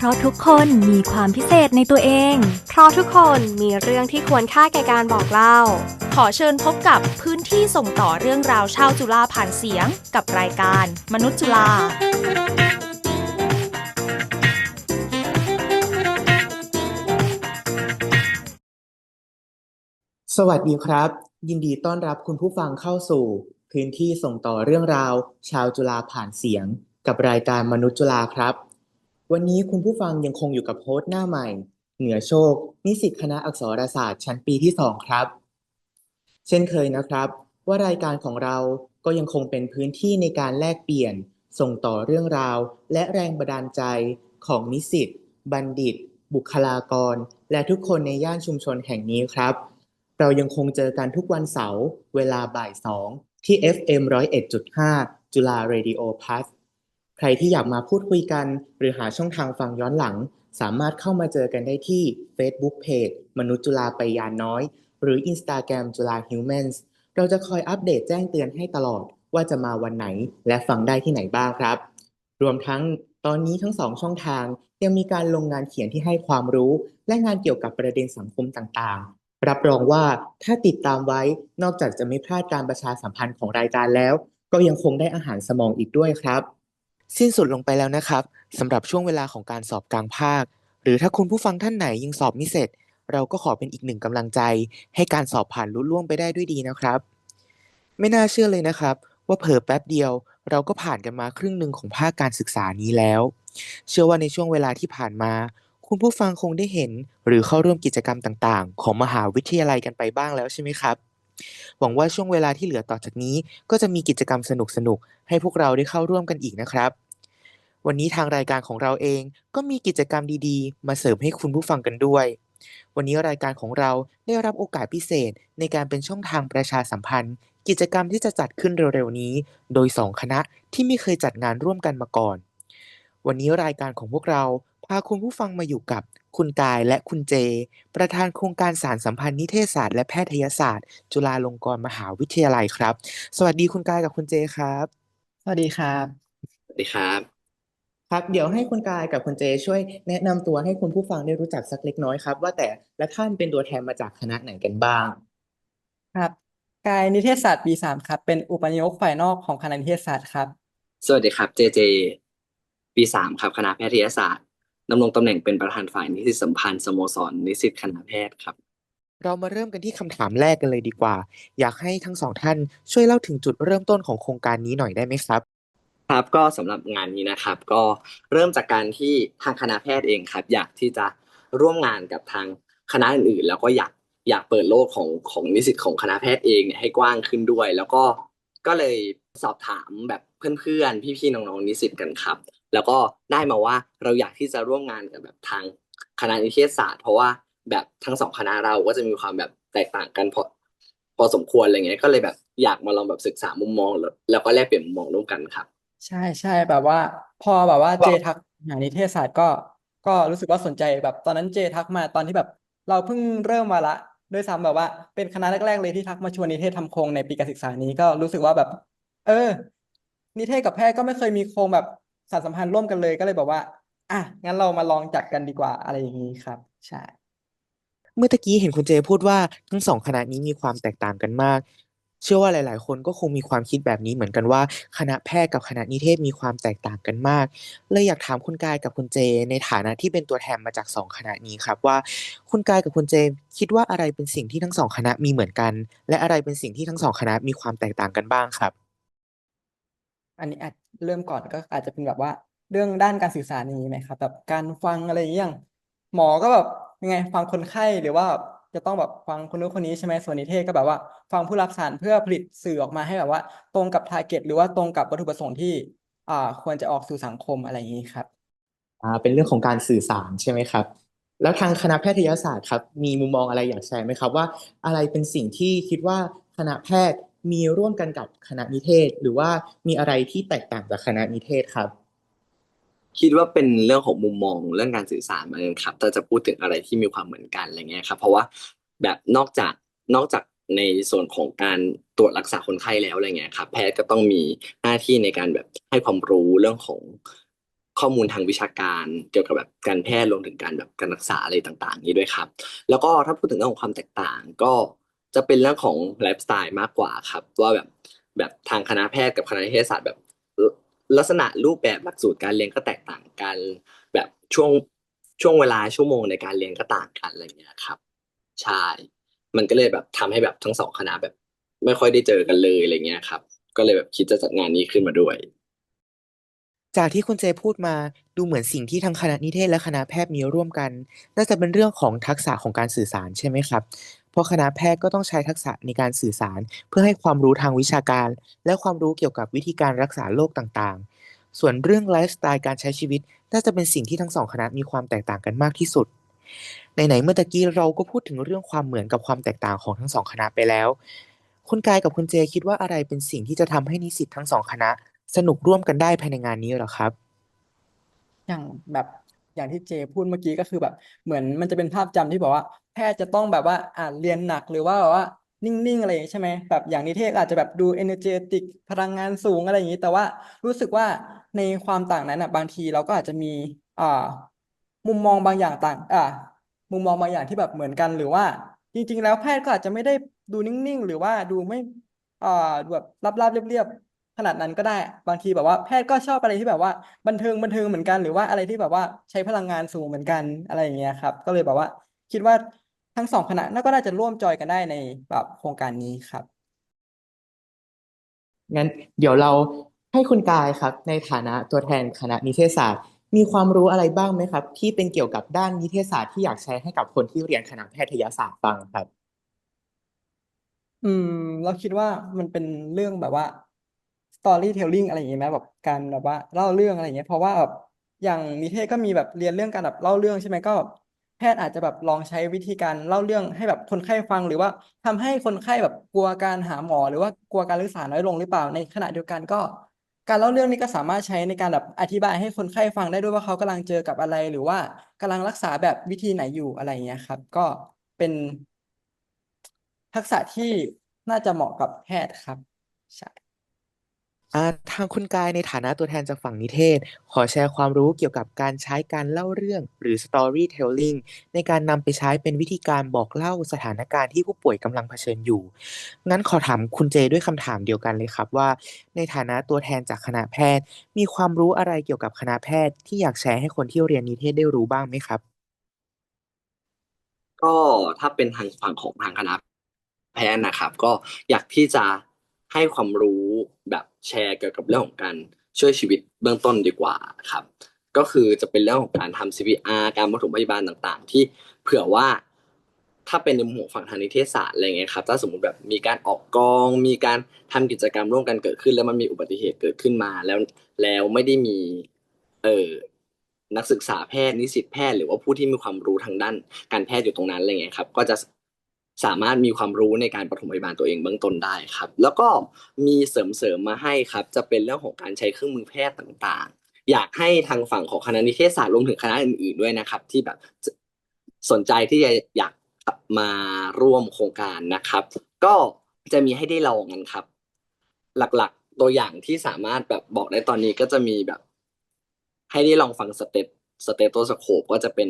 เพราะทุกคนมีความพิเศษในตัวเอง เพราะทุกคนมีเรื่องที่ควรค่าแก่การบอกเล่า ขอเชิญพบกับพื้นที่ส่งต่อเรื่องราวชาวจุฬาผ่านเสียง กับรายการ มนุษย์จุฬาสวัสดีครับ ยินดีต้อนรับคุณผู้ฟังเข้าสู่ พื้นที่ส่งต่อเรื่องราว ชาวจุฬาผ่านเสียง กับรายการมนุษย์จุฬาครับ วันนี้คุณผู้ฟังยังคงอยู่กับโฮสต์หน้าใหม่ เหนือโชค นิสิตคณะอักษรศาสตร์ชั้นปีที่2ครับ เช่นเคยนะครับ ว่ารายการของเราก็ยังคงเป็นพื้นที่ในการแลกเปลี่ยน ส่งต่อเรื่องราว และแรงบันดาลใจของนิสิตบัณฑิต บุคลากร และทุกคนในย่านชุมชนแห่งนี้ครับ เรายังคงเจอกันทุกวันเสาร์เวลาบ่ายสองที่ FM 101.5 จุฬา Radio Plus ใครที่อยากมาพูดคุยกัน หรือหาช่องทางฟังย้อนหลัง สามารถเข้ามาเจอกันได้ที่ Facebook Page มนุษย์จุฬาไปยานน้อย หรือ Instagram จุฬา Humans เราจะคอยอัปเดตแจ้งเตือนให้ตลอดว่าจะมาวันไหนและฟังได้ที่ไหนบ้างครับ รวมทั้งตอนนี้ทั้งสองช่องทางยังมีการลงงานเขียนที่ให้ความรู้ และงานเกี่ยวกับประเด็นสังคมต่างๆ รับรองว่าถ้าติดตามไว้นอกจากจะไม่พลาดการประชาสัมพันธ์ของรายการแล้ว ก็ยังคงได้อาหารสมองอีกด้วยครับ สิ้นสุดลงไปแล้วนะครับสำหรับช่วงเวลาของการสอบกลางภาค หรือถ้าคุณผู้ฟังท่านไหนยังสอบไม่เสร็จ เราก็ขอเป็นอีกหนึ่งกำลังใจ ให้การสอบผ่านลุล่วงไปได้ด้วยดีนะครับ ไม่น่าเชื่อเลยนะครับ ว่าเผลอแป๊บเดียว เราก็ผ่านกันมาครึ่งหนึ่งของภาคการศึกษานี้แล้ว เชื่อว่าในช่วงเวลาที่ผ่านมา คุณผู้ฟังคงได้เห็น หรือเข้าร่วมกิจกรรมต่าง ๆ ของมหาวิทยาลัยกันไปบ้างแล้วใช่ไหมครับ หวังว่าช่วงเวลาที่เหลือต่อจากนี้ ก็จะมีกิจกรรมสนุกๆ ให้พวกเราได้เข้าร่วมกันอีกนะครับ วันนี้ทางรายการของเราเองก็มีกิจกรรมดีๆ มาเสริมให้คุณผู้ฟังกันด้วย วันนี้รายการของเราได้รับโอกาสพิเศษในการเป็นช่องทางประชาสัมพันธ์ กิจกรรมที่จะจัดขึ้นเร็วๆนี้ โดยสองคณะที่ไม่เคยจัดงานร่วมกันมาก่อน วันนี้รายการของพวกเราพาคุณผู้ฟังมาอยู่กับ คุณกายและคุณเจ ประธานโครงการสารสัมพันธ์นิเทศศาสตร์และแพทยศาสตร์ จุฬาลงกรณ์มหาวิทยาลัยครับ สวัสดีคุณกายกับคุณเจครับ สวัสดีครับ สวัสดีครับ ครับ เดี๋ยวให้คุณกายกับคุณเจ ช่วยแนะนำตัวให้คุณผู้ฟังได้รู้จักสักเล็กน้อยครับ ว่าแต่ละท่านเป็นตัวแทนมาจากคณะไหนกันบ้าง ครับกายนิเทศศาสตร์ปีสามครับ เป็นอุปนายกฝ่ายนอกของคณะนิเทศศาสตร์ครับ สวัสดีครับเจเจปีสามครับคณะแพทยศาสตร์ ดำรงตำแหน่งเป็นประธานฝ่ายนิสิตสัมพันธ์สโมสรนิสิตคณะแพทย์ครับ เรามาเริ่มกันที่คำถามแรกกันเลยดีกว่า อยากให้ทั้งสองท่านช่วยเล่าถึงจุดเริ่มต้นของโครงการนี้หน่อยได้ไหมครับครับก็สำหรับงานนี้นะครับ ก็เริ่มจากการที่ทางคณะแพทย์เองครับ อยากที่จะร่วมงานกับทางคณะอื่นๆ แล้วก็อยากอยากเปิดโลกของของนิสิตของคณะแพทย์เองเนี่ยให้กว้างขึ้นด้วย แล้วก็ก็เลยสอบถามแบบเพื่อนๆ พี่ๆน้องๆนิสิตกันครับ แล้วก็ได้มาว่าเราอยากที่จะร่วมงานกับแบบทางคณะนิเทศศาสตร์ เพราะว่าแบบทั้งสองคณะเราก็จะมีความแบบแตกต่างกันพอพอสมควรอะไรเงี้ยก็เลยแบบอยากมาลองแบบศึกษามุมมอง แล้วก็แลกเปลี่ยนมุมมองร่วมกันครับ ใช่ใช่แบบว่า พอแบบว่าเจทักหานิเทศศาสตร์ก็ ก็รู้สึกว่าสนใจแบบตอนนั้นเจทักมาตอนที่แบบ เราเพิ่งเริ่มมาละด้วยซ้ำแบบว่าเป็นคณะแรกๆเลยที่ทักมาชวนนิเทศทำโครงในปีการศึกษานี้ก็รู้สึกว่าแบบ เออ นิเทศกับแพทย์ก็ไม่เคยมีโครงแบบ สานสัมพันธ์ร่วมกันเลยก็เลยแบบว่า อะงั้นเรามาลองจัดกันดีกว่าอะไรอย่างนี้ครับ ใช่ เมื่อตะกี้เห็นคุณเจพูดว่าทั้งสองคณะนี้มีความแตกต่างกันมาก เชื่อว่าหลาย ๆ คนก็คงมีความคิดแบบนี้เหมือนกันว่า คณะแพทย์กับคณะนิเทศมีความแตกต่างกันมาก เลยอยากถามคุณกายกับคุณเจ ในฐานะที่เป็นตัวแทนมาจากสองคณะนี้ครับว่า คุณกายกับคุณเจคิดว่าอะไรเป็นสิ่งที่ทั้งสองคณะมีเหมือนกัน และอะไรเป็นสิ่งที่ทั้งสองคณะมีความแตกต่างกันบ้างครับ อันนี้อาจเริ่มก่อนก็อาจจะเป็นแบบว่าเรื่องด้านการสื่อสารนี้ไหมครับแบบการฟังอะไรอย่างเงี้ยอย่างหมอก็แบบยังไงฟังคนไข้หรือว่าจะต้องแบบฟังคนนู้นคนนี้ใช่ไหมส่วนนิเทศก็แบบว่า ฟังผู้รับสารเพื่อผลิตสื่อออกมาให้แบบว่า ตรงกับทาร์เก็ตหรือว่าตรงกับวัตถุประสงค์ที่อ่าควรจะออกสู่สังคมอะไรอย่างนี้ครับอ่าเป็นเรื่องของการสื่อสารใช่ไหมครับ แล้วทางคณะแพทยศาสตร์ครับมีมุมมองอะไรอยากแชร์ไหมครับว่า อะไรเป็นสิ่งที่คิดว่าคณะแพทย์ มีร่วมกันกับคณะนิเทศ หรือว่ามีอะไรที่แตกต่างจากคณะนิเทศครับ คิดว่าเป็นเรื่องของมุมมองเรื่องการสื่อสารเหมือนกันครับถ้าจะพูดถึงอะไรที่มีความเหมือนกันอะไรเงี้ยครับ เพราะว่าแบบนอกจากนอกจากในส่วนของการตรวจรักษาคนไข้แล้วอะไรเงี้ยครับแพทย์ก็ต้องมีหน้าที่ในการแบบให้ความรู้เรื่องของข้อมูลทางวิชาการเกี่ยวกับแบบการแพทย์รวมถึงการแบบการรักษาอะไรต่าง ๆ นี้ด้วยครับ แล้วก็ถ้าพูดถึงเรื่องของความแตกต่างก็ จะเป็นเรื่องของไลฟ์สไตล์มากกว่าครับ ว่าแบบแบบทางคณะแพทย์กับคณะนิเทศศาสตร์แบบ ลักษณะรูปแบบหลักสูตรการเรียนก็แตกต่างกัน แบบช่วงช่วงเวลาชั่วโมงในการเรียนก็ต่างกันอะไรเงี้ยครับใช่มันก็เลยแบบทำให้แบบทั้งสองคณะแบบ ไม่ค่อยได้เจอกันเลยอะไรเงี้ยครับ ก็เลยแบบคิดจะจัดงานนี้ขึ้นมาด้วย จากที่คุณเจพูดมาดูเหมือนสิ่งที่ทั้งคณะนิเทศและคณะแพทย์มีร่วมกัน น่าจะเป็นเรื่องของทักษะของการสื่อสารใช่ไหมครับ ราะคณะแพทย์ก็ต้องใช้ทักษะในการสื่อสาร เพื่อให้ความรู้ทางวิชาการ และความรู้เกี่ยวกับวิธีการรักษาโรคต่างๆ ส่วนเรื่องไลฟ์สไตล์การใช้ชีวิต น่าจะเป็นสิ่งที่ทั้งสองคณะมีความแตกต่างกันมากที่สุดไหนๆเมื่อตะกี้เราก็พูดถึงเรื่องความเหมือนกับความแตกต่างของทั้งสองคณะไปแล้ว คุณกายกับคุณเจคิดว่าอะไรเป็นสิ่งที่จะทำให้นิสิตทั้งสองคณะ สนุกร่วมกันได้ภายในงานนี้หรอครับ อย่างแบบ อย่างที่เจพูดเมื่อกี้ก็คือแบบ เหมือนมันจะเป็นภาพจำที่บอกว่า แพทย์จะต้องแบบว่าอ่านเรียนหนักหรือว่าแบบว่านิ่งๆอะไรอย่างนี้ใช่ไหมแบบอย่างนิเทศอาจจะแบบดู energetic พลังงานสูงอะไรอย่างนี้ แต่ว่ารู้สึกว่าในความต่างนั้นอะบางทีเราก็อาจจะมีอ่ามุมมองบางอย่างต่างอ่ามุมมองบางอย่างที่แบบเหมือนกันหรือว่า จริง ๆ แล้วแพทย์ก็อาจจะไม่ได้ดูนิ่งๆ หรือว่าดูไม่อ่าแบบราบๆเรียบๆ ขนาดนั้นก็ได้บางทีแบบว่าแพทย์ก็ชอบอะไรที่แบบว่าบันเทิงบันเทิงเหมือนกัน หรือว่าอะไรที่แบบว่าใช้พลังงานสูงเหมือนกันอะไรอย่างเงี้ยครับ ก็เลยแบบว่าคิดว่าทั้งสองคณะน่าก็น่าจะร่วมจอยกันได้ในแบบโครงการนี้ครับงั้นเดี๋ยวเราให้คุณกายครับ ในฐานะตัวแทนคณะนิเทศศาสตร์ มีความรู้อะไรบ้างไหมครับ ที่เป็นเกี่ยวกับด้านนิเทศศาสตร์ที่อยากแชร์ให้กับคนที่เรียนคณะแพทยศาสตร์ฟังครับ อืม เราคิดว่ามันเป็นเรื่องแบบว่า storytelling อะไรอย่างเงี้ยไหมแบบการแบบว่าเล่าเรื่องอะไรอย่างเงี้ยเพราะว่าแบบอย่างนิเทศก็มีแบบเรียนเรื่องการแบบเล่าเรื่องใช่ไหมก็แพทย์อาจจะแบบลองใช้วิธีการเล่าเรื่องให้แบบคนไข้ฟังหรือว่าทำให้คนไข้แบบกลัวการหาหมอ หรือว่ากลัวการรักษาน้อยลงหรือเปล่าในขณะเดียวกันก็ การเล่าเรื่องนี้ก็สามารถใช้ในการแบบอธิบายให้คนไข้ฟังได้ด้วยว่าเขากำลังเจอกับอะไร หรือว่ากำลังรักษาแบบวิธีไหนอยู่อะไรอย่างเงี้ยครับ ก็เป็นทักษะที่น่าจะเหมาะกับแพทย์ครับใช่ อ่าทางคุณกายในฐานะตัวแทนจากฝั่งนิเทศ ขอแชร์ความรู้เกี่ยวกับการใช้การเล่าเรื่องหรือ storytelling ในการนำไปใช้เป็นวิธีการบอกเล่าสถานการณ์ที่ผู้ป่วยกำลังเผชิญอยู่ งั้นขอถามคุณเจด้วยคำถามเดียวกันเลยครับว่า ในฐานะตัวแทนจากคณะแพทย์ มีความรู้อะไรเกี่ยวกับคณะแพทย์ที่อยากแชร์ให้คนที่เรียนนิเทศได้รู้บ้างไหมครับ ก็ถ้าเป็นทางฝั่งของทางคณะแพทย์นะครับ ก็อยากที่จะ ให้ความรู้แบบแชร์เกี่ยวกับเรื่องของการช่วยชีวิตเบื้องต้นดีกว่าครับ ก็คือจะเป็นเรื่องของการทำ CPR การปฐมพยาบาลต่างๆ ที่เผื่อว่าถ้าเป็นในมุมของฝั่งทางนิเทศศาสตร์อะไรเงี้ยครับถ้าสมมติแบบมีการออกกอง มีการทำกิจกรรมร่วมกันเกิดขึ้น แล้วมันมีอุบัติเหตุเกิดขึ้นมาแล้วแล้วไม่ได้มีเออนักศึกษาแพทย์นิสิตแพทย์หรือว่าผู้ที่มีความรู้ทางด้านการแพทย์อยู่ตรงนั้นอะไรเงี้ยครับ ก็จะ สามารถมีความรู้ในการปฐมพยาบาลตัวเองเบื้องต้นได้ครับ แล้วก็มีเสริมเสริมมาให้ครับ จะเป็นเรื่องของการใช้เครื่องมือแพทย์ต่างๆ อยากให้ทางฝั่งของคณะนิเทศศาสตร์รวมถึงคณะอื่นๆด้วยนะครับ ที่แบบสนใจที่จะอยากมาร่วมโครงการนะครับ ก็จะมีให้ได้ลองกันครับ หลักๆตัวอย่างที่สามารถแบบบอกได้ตอนนี้ก็จะมีแบบ ให้ได้ลองฟังสเตตสเตโตสโคปก็จะเป็น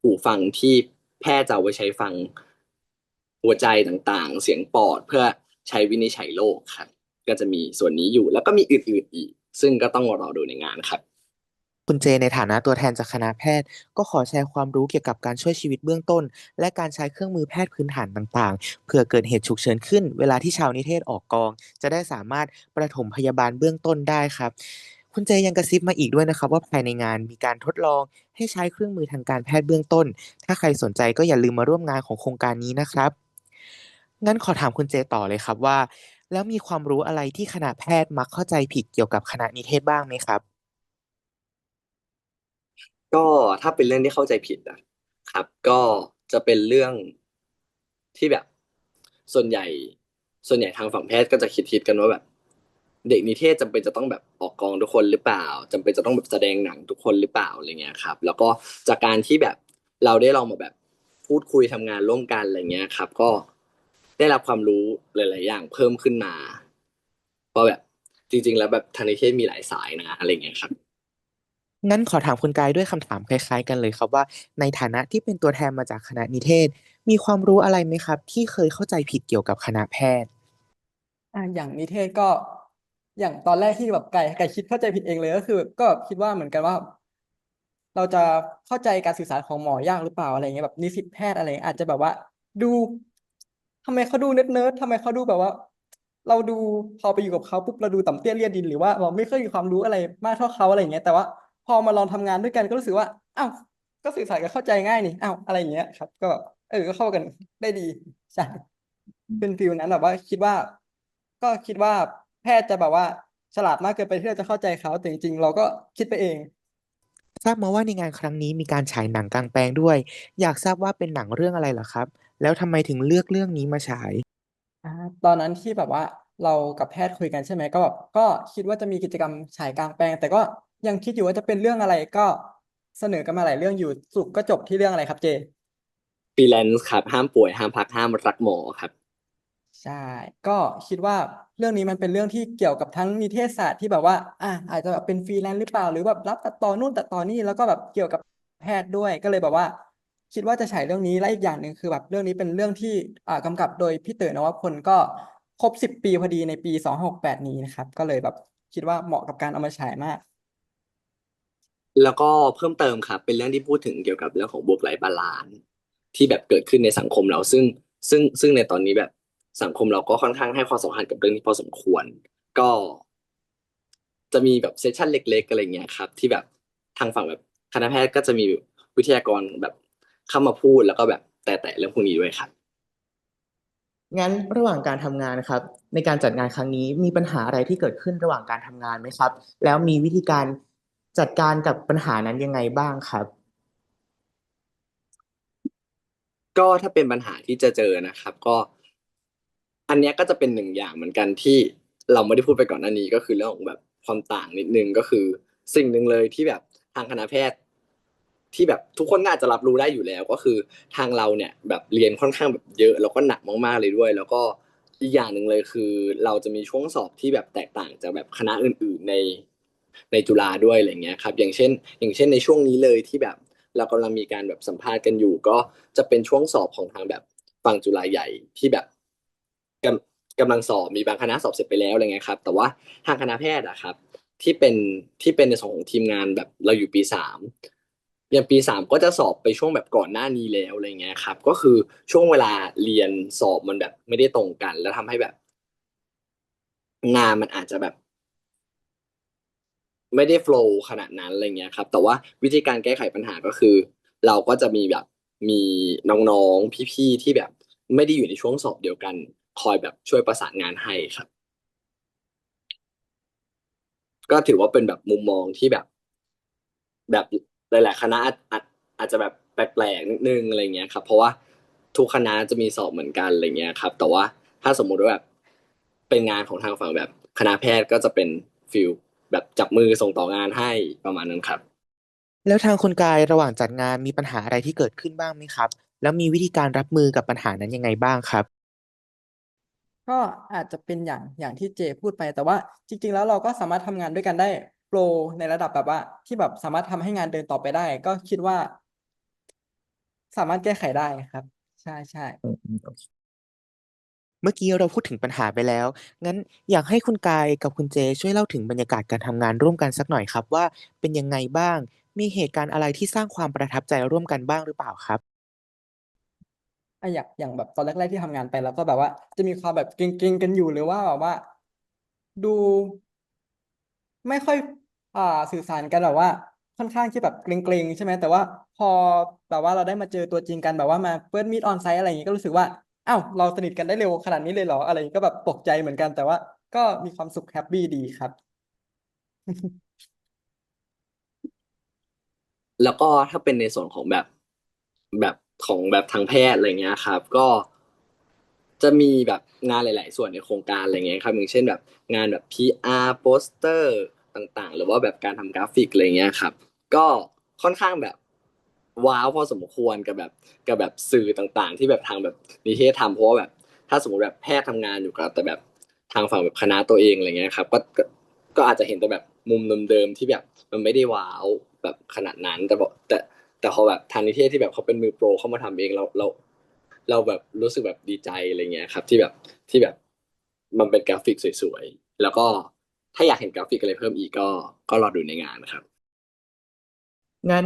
หูฟังที่แพทย์จะเอาไว้ใช้ฟัง หัวใจต่างๆ เสียงปอดเพื่อใช้วินิจฉัยโรคครับก็จะมีส่วนนี้อยู่แล้วก็มีอื่นๆอีก ซึ่งก็ต้องรอดูในงานครับ คุณเจในฐานะตัวแทนจากคณะแพทย์ ก็ขอแชร์ความรู้เกี่ยวกับการช่วยชีวิตเบื้องต้น และการใช้เครื่องมือแพทย์พื้นฐานต่างๆ เพื่อเกิดเหตุฉุกเฉินขึ้น เวลาที่ชาวนิเทศออกกอง จะได้สามารถประถมพยาบาลเบื้องต้นได้ครับคุณเจยังกระซิบมาอีกด้วยนะครับว่าภายในงานมีการทดลองให้ใช้เครื่องมือทางการแพทย์เบื้องต้น ถ้าใครสนใจก็อย่าลืมมาร่วมงานของโครงการนี้นะครับ งั้นขอถามคุณเจต่อเลยครับว่า แล้วมีความรู้อะไรที่คณะแพทย์มักเข้าใจผิดเกี่ยวกับคณะนิเทศบ้างไหมครับ ก็ถ้าเป็นเรื่องที่เข้าใจผิดนะครับ ก็จะเป็นเรื่องที่แบบ ส่วนใหญ่ ส่วนใหญ่ทางฝั่งแพทย์ก็จะคิดคิดกันว่าแบบ เด็กนิเทศจำเป็นจะต้องแบบออกกองทุกคนหรือเปล่าจำเป็นจะต้องแบบแสดงหนังทุกคนหรือเปล่าอะไรเงี้ยครับ แล้วก็จากการที่แบบเราได้ลองมาแบบพูดคุยทำงานร่วมกันอะไรเงี้ยครับ ก็ ได้รับความรู้หลาย ๆ อย่างเพิ่มขึ้นมาเพราะแบบจริง ๆ แล้วแบบทางนิเทศมีหลายสายนะอะไรเงี้ยครับงั้นขอถามคุณกายด้วยคำถามคล้าย ๆ กันเลยครับว่า ในฐานะที่เป็นตัวแทนมาจากคณะนิเทศ มีความรู้อะไรไหมครับ ที่เคยเข้าใจผิดเกี่ยวกับคณะแพทย์อะอย่างนิเทศก็อย่างตอนแรกที่แบบไก่ไก่คิดเข้าใจผิดเองเลยก็คือ ก็คิดว่าเหมือนกันว่า เราจะเข้าใจการสื่อสารของหมอยากหรือเปล่าอะไรเงี้ยแบบนิสิตแพทย์อะไรเงี้ยอาจจะแบบว่า ดู ทำไมเขาดูเนิร์ดเนิร์ดทำไมเขาดูแบบว่า เราดูพอไปอยู่กับเขาปุ๊บเราดูต่ำเตี้ยเลียดินหรือว่าเราไม่เคยมีความรู้อะไรมากเท่าเขาอะไรอย่างเงี้ย แต่ว่าพอมาลองทำงานด้วยกันก็รู้สึกว่าอ้าวก็สื่อสารกันเข้าใจง่ายนี่อ้าวอะไรอย่างเงี้ยครับ ก็เออก็เข้ากันได้ดีใช่เป็นฟิลนั้นแบบว่าคิดว่า ก็คิดว่าแพทย์จะแบบว่าฉลาดมากเกินไปที่เราจะเข้าใจเขาแต่จริงๆเราก็คิดไปเองทราบมาว่าในงานครั้งนี้มีการฉายหนังกลางแปลงด้วย อยากทราบว่าเป็นหนังเรื่องอะไรเหรอครับ แล้วทำไมถึงเลือกเรื่องนี้มาฉาย อ่าตอนนั้นที่แบบว่าเรากับแพทย์คุยกันใช่ไหมก็แบบก็คิดว่าจะมีกิจกรรมฉายกลางแปลง แต่ก็ยังคิดอยู่ว่าจะเป็นเรื่องอะไรก็เสนอกันมาหลายเรื่องอยู่สรุปก็จบที่เรื่องอะไรครับเจ ฟรีแลนซ์ครับ ห้ามป่วยห้ามพักห้ามรักหมอครับ ใช่ ก็คิดว่าเรื่องนี้มันเป็นเรื่องที่เกี่ยวกับทั้งนิเทศศาสตร์ที่แบบว่า อะอาจจะแบบเป็นฟรีแลนซ์หรือเปล่า หรือแบบรับตัดต่อนู่นตัดต่อนี่แล้วก็แบบเกี่ยวกับแพทย์ด้วยก็เลยแบบว่า คิดว่าจะฉายเรื่องนี้และอีกอย่างหนึ่งคือแบบเรื่องนี้เป็นเรื่องที่อ่ากำกับโดยพี่เต๋อนวพลก็ครบสิบปีพอดีในปีสองหกแปดนี้นะครับ ก็เลยแบบคิดว่าเหมาะกับการเอามาฉายมาก แล้วก็เพิ่มเติมครับ เป็นเรื่องที่พูดถึงเกี่ยวกับเรื่องของ work life balance ที่แบบเกิดขึ้นในสังคมเราซึ่งซึ่งซึ่งในตอนนี้แบบสังคมเราก็ค่อนข้างให้ความสำคัญกับเรื่องนี้พอสมควร ก็ จะมีแบบเซสชั่นเล็ก ๆ อะไรเงี้ยครับ ที่แบบทางฝั่งแบบคณะแพทย์ก็จะมีวิทยากรแบบ เข้ามาพูดแล้วก็แบบแตะๆเรื่องพวกนี้ด้วยครับ งั้นระหว่างการทำงานครับ ในการจัดงานครั้งนี้มีปัญหาอะไรที่เกิดขึ้นระหว่างการทำงานไหมครับ แล้วมีวิธีการจัดการกับปัญหานั้นยังไงบ้างครับ ก็ถ้าเป็นปัญหาที่จะเจอนะครับ ก็ อันเนี้ยก็จะเป็นหนึ่งอย่างเหมือนกันที่เราไม่ได้พูดไปก่อนหน้านี้ก็คือเรื่องของแบบความต่างนิดนึงก็คือ สิ่งหนึ่งเลยที่แบบทางคณะแพทย์ ที่แบบทุกคนก็อาจะรับรู้ได้อยู่แล้ว ก็คือทางเราเนี่ยแบบเรียนค่อนข้างแบบเยอะแล้วก็หนักมากๆเลยด้วย แล้วก็อีกอย่างหนึ่งเลยคือ เราจะมีช่วงสอบที่แบบแตกต่างจากแบบคณะอื่น ๆในในจุฬาด้วยอะไรเงี้ยครับ อย่างเช่น อย่างเช่นในช่วงนี้เลยที่แบบเรากำลังมีการแบบสัมภาษณ์กันอยู่ ก็จะเป็นช่วงสอบของทางแบบฝั่งจุฬาใหญ่ที่แบบกำกำลังสอบมีบางคณะสอบเสร็จไปแล้วอะไรเงี้ยครับ แต่ว่าทางคณะแพทย์อะครับ ที่เป็นที่เป็นในส่วนของทีมงานแบบเราอยู่ปีสาม อย่างปีสามก็จะสอบไปช่วงแบบก่อนหน้านี้แล้วอะไรเงี้ยครับ ก็คือช่วงเวลาเรียนสอบมันแบบไม่ได้ตรงกัน แล้วทำให้แบบ งานมันอาจจะแบบ ไม่ได้โฟล์ขนาดนั้นอะไรเงี้ยครับ แต่ว่าวิธีการแก้ไขปัญหาก็คือ เราก็จะมีแบบมีน้องๆพี่ๆที่แบบ ไม่ได้อยู่ในช่วงสอบเดียวกัน คอยแบบช่วยประสานงานให้ครับ ก็ถือว่าเป็นแบบมุมมองที่แบบ แบบ หลาย ๆ คณะอาจอาจอาจจะแบบแปลกๆนิดนึงอะไรเงี้ยครับ เพราะว่าทุกคณะจะมีสอบเหมือนกันอะไรเงี้ยครับ แต่ว่าถ้าสมมุติว่าแบบเป็นงานของทางฝั่งแบบคณะแพทย์ก็จะเป็นฟิลแบบจับมือส่งต่องานให้ประมาณนั้นครับ แล้วทางคุณกายระหว่างจัดงานมีปัญหาอะไรที่เกิดขึ้นบ้างไหมครับ แล้วมีวิธีการรับมือกับปัญหานั้นยังไงบ้างครับ ก็อาจจะเป็นอย่างอย่างที่เจพูดไปแต่ว่าจริง ๆ แล้วเราก็สามารถทำงานด้วยกันได้ โปรในระดับแบบว่า ที่แบบสามารถทำให้งานเดินต่อไปได้ ก็คิดว่า สามารถแก้ไขได้ครับ ใช่ใช่อืมอืมโอเคเมื่อกี้เราพูดถึงปัญหาไปแล้ว งั้นอยากให้คุณกายกับคุณเจ ช่วยเล่าถึงบรรยากาศการทำงานร่วมกันสักหน่อยครับ ว่าเป็นยังไงบ้าง มีเหตุการณ์อะไรที่สร้างความประทับใจร่วมกันบ้างหรือเปล่าครับอะอย่างอย่างแบบตอนแรกๆที่ทำงานไปแล้วก็แบบว่า จะมีความแบบเกรงๆกันอยู่หรือว่าแบบว่า ดู ไม่ค่อยอ่าสื่อสารกันแบบว่าค่อนข้างที่แบบเกรงๆใช่ไหมแต่ว่าพอแบบว่าเราได้มาเจอตัวจริงกันแบบว่ามาเฟิร์สมีตออนไซต์อะไรอย่างงี้ก็รู้สึกว่าอ้าวเราสนิทกันได้เร็วขนาดนี้เลยเหรออะไรอย่างงี้ก็แบบตกใจเหมือนกัน แต่ว่าก็มีความสุขแฮปปี้ดีครับ แล้วก็ถ้าเป็นในส่วนของแบบแบบของแบบทางแพทย์อะไรเงี้ยครับ ก็ จะมีแบบงานหลาย ๆ ส่วนในโครงการอะไรเงี้ยครับอย่างเช่นแบบงานแบบ PR โปสเตอร์ ต่างๆ หรือว่าแบบการทำกราฟิกอะไรเงี้ยครับ ก็ค่อนข้างแบบว้าวพอสมควรกับแบบกับแบบสื่อต่างๆ ที่แบบทางแบบนิเทศทำเพราะว่าแบบ ถ้าสมมติแบบแพทย์ทำงานอยู่กับแต่แบบทางฝั่งแบบคณะตัวเองอะไรเงี้ยครับก็ก็อาจจะเห็นแต่แบบมุมเดิมๆที่แบบมันไม่ได้ว้าวแบบขนาดนั้นแต่บอกแต่แต่พอแบบทางนิเทศที่แบบเขาเป็นมือโปรเข้ามาทำเองเราเราเราแบบรู้สึกแบบดีใจอะไรเงี้ยครับ ที่แบบที่แบบมันเป็นกราฟิกสวยๆแล้วก็ ถ้าอยากเห็นกราฟิกอะไรเพิ่มอีกก็ก็รอดูในงานนะครับ งั้น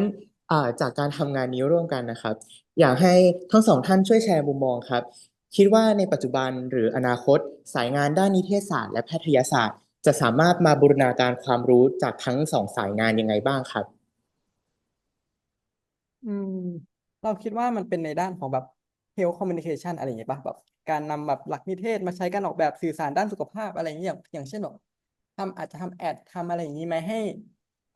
เอ่อจากการทำงานนี้ร่วมกันนะครับ อยากให้ทั้งสองท่านช่วยแชร์มุมมองครับ คิดว่าในปัจจุบันหรืออนาคต สายงานด้านนิเทศศาสตร์และแพทยศาสตร์ จะสามารถมาบูรณาการความรู้จากทั้งสองสายงานยังไงบ้างครับ อืม เราคิดว่ามันเป็นในด้านของแบบ health communication อะไรอย่างเงี้ยป่ะแบบ การนำแบบหลักนิเทศมาใช้การออกแบบสื่อสารด้านสุขภาพอะไรอย่างเงี้ยอย่างอย่างเช่นแบบ ทำอาจจะทำแอดทำอะไรอย่างนี้ไหมให้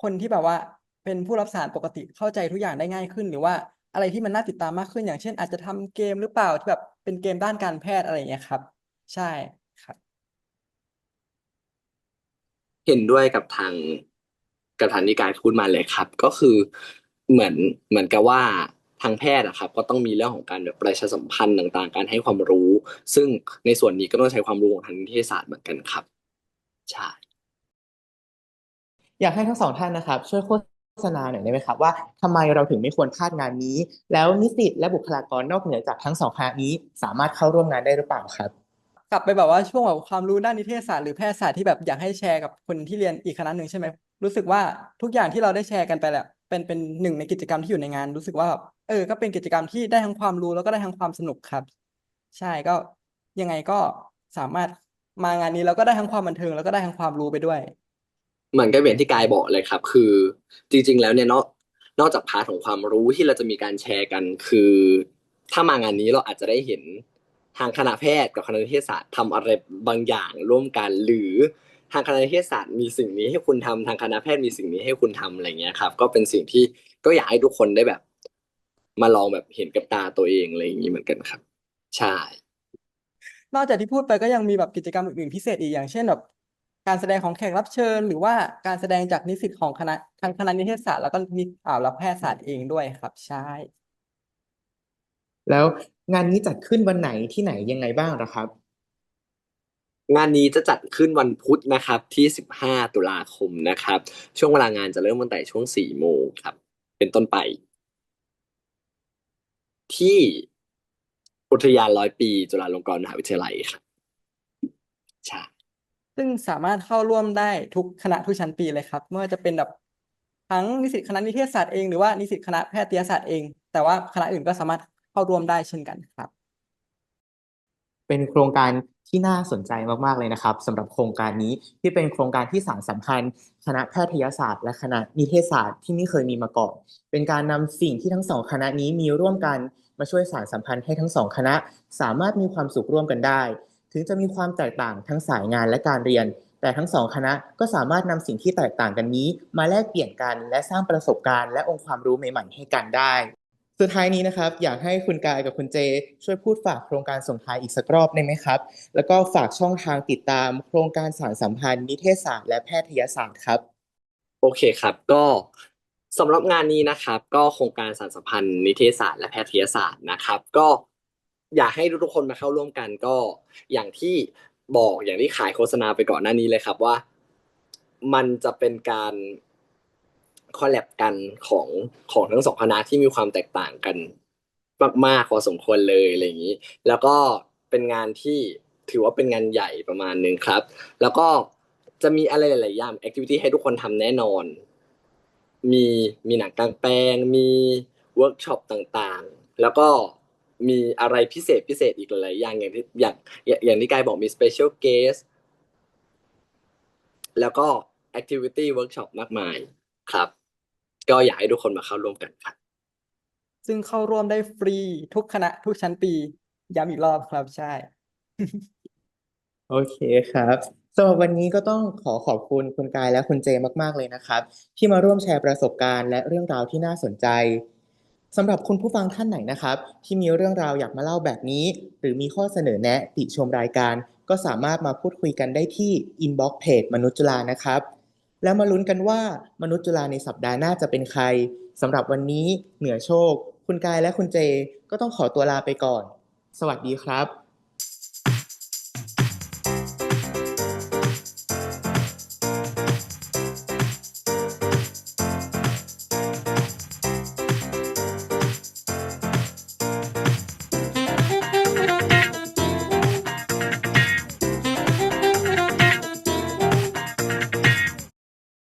คนที่แบบว่าเป็นผู้รับสารปกติเข้าใจทุกอย่างได้ง่ายขึ้น หรือว่าอะไรที่มันน่าติดตามมากขึ้น อย่างเช่น อาจจะทำเกมหรือเปล่าที่แบบเป็นเกมด้านการแพทย์อะไรอย่างเงี้ยครับ ใช่ครับ เห็นด้วยกับทางกับทางนิกายพูดมาเลยครับ ก็คือเหมือนเหมือนกับว่าทางแพทย์อะครับก็ต้องมีเรื่องของการแบบประชาสัมพันธ์ต่างๆ การให้ความรู้ ซึ่งในส่วนนี้ก็ต้องใช้ความรู้ของทางนิเทศศาสตร์เหมือนกันครับใช่ อยากให้ทั้งสองท่านนะครับ ช่วยโฆษณาหน่อยได้ไหมครับว่าทำไมเราถึงไม่ควรพลาดงานนี้ แล้วนิสิตและบุคลากรนอกเหนือจากทั้งสองคณะนี้ สามารถเข้าร่วมงานได้หรือเปล่าครับ กลับไปแบบว่าช่วงแบบความรู้ด้านนิเทศศาสตร์หรือแพทยศาสตร์ที่แบบอยากให้แชร์กับคนที่เรียนอีกคณะหนึ่งใช่ไหมรู้สึกว่าทุกอย่างที่เราได้แชร์กันไปแหละเป็นเป็นหนึ่งในกิจกรรมที่อยู่ในงาน รู้สึกว่าแบบเออก็เป็นกิจกรรมที่ได้ทั้งความรู้แล้วก็ได้ทั้งความสนุกครับ ใช่ก็ยังไงก็สามารถมางานนี้แล้วก็ได้ทั้งความบันเทิงแล้วก็ได้ทั้งความรู้ไปด้วย เหมือนกับอย่างที่กายบอกเลยครับ คือจริง ๆ แล้วเนี่ยนอกนอกจากพาร์ทของความรู้ที่เราจะมีการแชร์กัน คือ ถ้ามางานนี้เราอาจจะได้เห็นทางคณะแพทย์กับคณะนิเทศศาสตร์ทำอะไรบางอย่างร่วมกันหรือทางคณะนิเทศศาสตร์มีสิ่งนี้ให้คุณทำทางคณะแพทย์มีสิ่งนี้ให้คุณทำอะไรเงี้ยครับ ก็เป็นสิ่งที่ก็อยากให้ทุกคนได้แบบ มาลองแบบเห็นกับตาตัวเองอะไรอย่างนี้เหมือนกันครับ ใช่นอกจากที่พูดไปก็ยังมีแบบกิจกรรมอื่นๆพิเศษอีกอย่างเช่นแบบ การแสดงของแขกรับเชิญ หรือว่าการแสดงจากนิสิตของคณะทางคณะนิเทศศาสตร์แล้วก็นิอ่าแล้วแพทยศาสตร์เองด้วยครับ ใช่ แล้วงานนี้จัดขึ้นวันไหนที่ไหนยังไงบ้างนะครับ งานนี้จะจัดขึ้นวันพุธนะครับที่ 15 ตุลาคมนะครับ ช่วงเวลางานจะเริ่มตั้งแต่ช่วง 4 โมงครับ เป็นต้นไป ที่อุทยานร้อยปี จุฬาลงกรณ์มหาวิทยาลัยครับใช่ ซึ่งสามารถเข้าร่วมได้ทุกคณะทุกชั้นปีเลยครับไม่ว่าจะเป็นแบบทั้งนิสิตคณะนิเทศศาสตร์เองหรือว่านิสิตคณะแพทยศาสตร์เอง แต่ว่าคณะอื่นก็สามารถเข้าร่วมได้เช่นกันครับ เป็นโครงการที่น่าสนใจมากๆเลยนะครับสำหรับโครงการนี้ที่เป็นโครงการที่สานสัมพันธ์คณะแพทยศาสตร์ และคณะนิเทศศาสตร์ที่ไม่เคยมีมาก่อนเป็นการนำสิ่งที่ทั้งสองคณะนี้มีร่วมกันมาช่วยสานสัมพันธ์ให้ทั้งสองคณะ สามารถมีความสุขร่วมกันได้ ถึงจะมีความแตกต่างทั้งสายงานและการเรียน แต่ทั้งสองคณะก็สามารถนำสิ่งที่แตกต่างกันนี้ มาแลกเปลี่ยนกัน และสร้างประสบการณ์และองค์ความรู้ใหม่ๆให้กันได้ สุดท้ายนี้นะครับ อยากให้คุณกายกับคุณเจ ช่วยพูดฝากโครงการส่งท้ายอีกสักรอบได้ไหมครับ แล้วก็ฝากช่องทางติดตาม โครงการสานสัมพันธ์นิเทศศาสตร์และแพทยศาสตร์ครับ โอเคครับก็สำหรับงานนี้นะครับ ก็โครงการสานสัมพันธ์นิเทศศาสตร์และแพทยศาสตร์นะครับ ก็ อยากให้ทุกคนมาเข้าร่วมกันก็อย่างที่บอกอย่างที่ขายโฆษณาไปก่อนหน้านี้เลยครับว่า มันจะเป็นการคอลแลบกันของของทั้งสองคณะที่มีความแตกต่างกันมากๆพอสมควรเลยอะไรอย่างนี้ แล้วก็เป็นงานที่ถือว่าเป็นงานใหญ่ประมาณนึงครับ แล้วก็จะมีอะไรหลายๆอย่างแอคทิวิตี้ให้ทุกคนทำแน่นอน มีมีหนังกลางแปลงมีเวิร์กช็อปต่างๆ แล้วก็ มีอะไรพิเศษพิเศษอีกหลายๆอย่างอย่างที่อย่างอย่างอย่างที่กายบอกมี special guest แล้วก็ activity workshop มากมายครับ ก็อยากให้ทุกคนมาเข้าร่วมกันครับซึ่งเข้าร่วมได้ฟรีทุกคณะทุกชั้นปีย้ำอีกรอบครับใช่ โอเคครับสำหรับวันนี้ก็ต้องขอขอบคุณคุณกายและคุณเจมาก ๆ เลยนะครับ ที่มาร่วมแชร์ประสบการณ์และเรื่องราวที่น่าสนใจ สำหรับคุณผู้ฟังท่านไหนนะครับ ที่มีเรื่องราวอยากมาเล่าแบบนี้ หรือมีข้อเสนอแนะติชมรายการ ก็สามารถมาพูดคุยกันได้ที่ inbox page มนุษย์จุฬานะครับ แล้วมาลุ้นกันว่ามนุษย์จุฬาในสัปดาห์หน้าจะเป็นใครสำหรับวันนี้เหนือโชค คุณกายและคุณเจ ก็ต้องขอตัวลาไปก่อน สวัสดีครับ